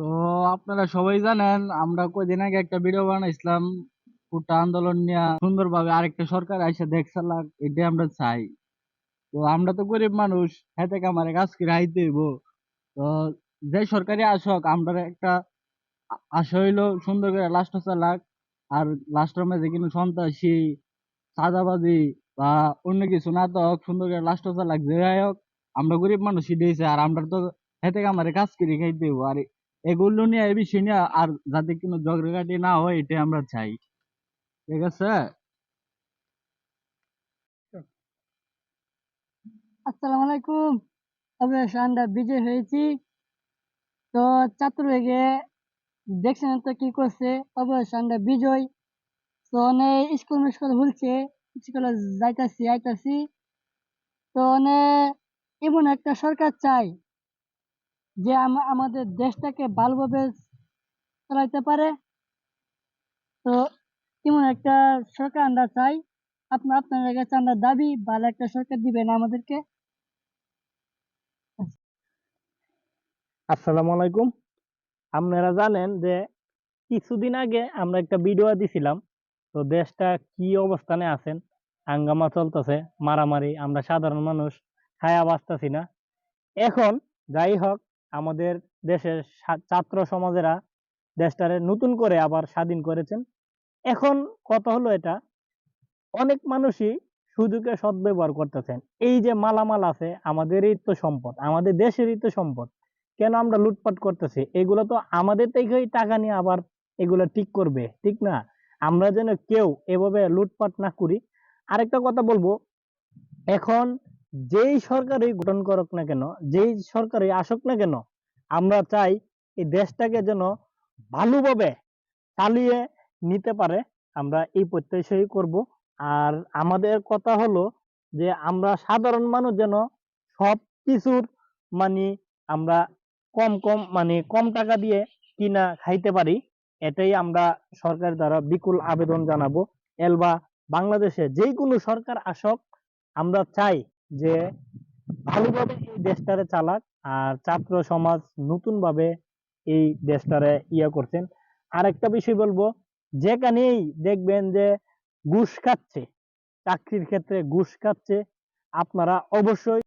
তো আপনারা সবাই জানেন, আমরা কয়দিন আগে একটা ভিডিও বানাইছিলাম কোটা আন্দোলন নিয়ে সুন্দরভাবে আরেকটা সরকার এসে দেখছে লাগ এটা আমরা চাই। তো আমরা তো গরিব মানুষ হ্যাঁ থেকে আমার কাজ করে আইতে হইব। তো যে সরকারি আসক, আমরা একটা আশা হইল সুন্দর করে লাস্ট চালাক, আর লাস্টের মাঝে কিন্তু সন্ত্রাসী, চাঁদাবাজি বা অন্য কিছু না তো সুন্দর করে লাস্ট চালাক যে হোক, আমরা গরিব মানুষ দিয়েছে, আর আমরা তো হেতে থেকে আমার কাজ করে খাইতে হইব। আর এগুলো নিয়ে এই বিষয় নিয়ে আর যাতে কোনো ঝগড়াঝাটি না হয়, এটাই আমরা চাই। ঠিক আছে? আসসালামু আলাইকুম। অবশ্য আমরা বিজয় হয়েছি। তো দেখছেন তো কি করছে? অবশ্য আমরা বিজয়। তো অনেক স্কুল মিস্কুল খুলছে স্কুলে যাইতাছি, আইতাছি। তো অনেক এমন একটা সরকার চাই। যে আমাদের দেশটাকে ভালোভাবে চালাইতে পারে। তো এমন একটা সরকার আমরা চাই। আপনার আপনাদের কাছে আমরা দাবি, ভালো একটা সরকার দিবেন আমাদেরকে। আসসালামু আলাইকুম। আপনারা জানেন যে কিছুদিন আগে আমরা একটা ভিডিও দিছিলাম। তো দেশটা কি অবস্থানে আছেন? হাঙ্গামা চলতেছে, মারামারি, আমরা সাধারণ মানুষ খায়া বাঁচতেছি না। এখন যাই হোক আমাদের দেশের ছাত্র সমাজেরা দেশটারে নতুন করে আবার স্বাধীন করেছেন। এখন কথা হলো এটা, অনেক মানুষই সুযোগে সদ্ব্যবহার করতেছেন। এই যে মালামাল আছে আমাদেরই তো সম্পদ আমাদের দেশেরই তো সম্পদ কেন আমরা লুটপাট করতেছি? এগুলো তো আমাদের থেকেই টাকা নিয়ে আবার এগুলো ঠিক করবে, ঠিক না? আমরা যেন কেউ এভাবে লুটপাট না করি। আরেকটা কথা বলব, এখন যেই সরকারই গঠন করুক না কেন, যেই সরকারই আসুক না কেন, আমরা চাই এই দেশটাকে যেন ভালোভাবে চালিয়ে নিতে পারে। আমরা এই প্রত্যাশাই করব। আর আমাদের কথা হলো যে, আমরা সাধারণ মানুষ যেন সব কিছুর মানে আমরা কম কম মানে কম টাকা দিয়ে কিনা খাইতে পারি, এটাই আমরা সরকার দ্বারা বিকুল আবেদন জানাব। এলবা বাংলাদেশে যে কোনো সরকার আসক, আমরা চাই যে ভালোভাবে এই দেশটারে চালাক আর ছাত্র সমাজ নতুন ভাবে এই দেশটারে ইয়া করছেন। আর একটা বিষয় বলব, যেখানেই দেখবেন যে ঘুষ খাচ্ছে, চাকরির ক্ষেত্রে ঘুষ খাচ্ছে, আপনারা অবশ্যই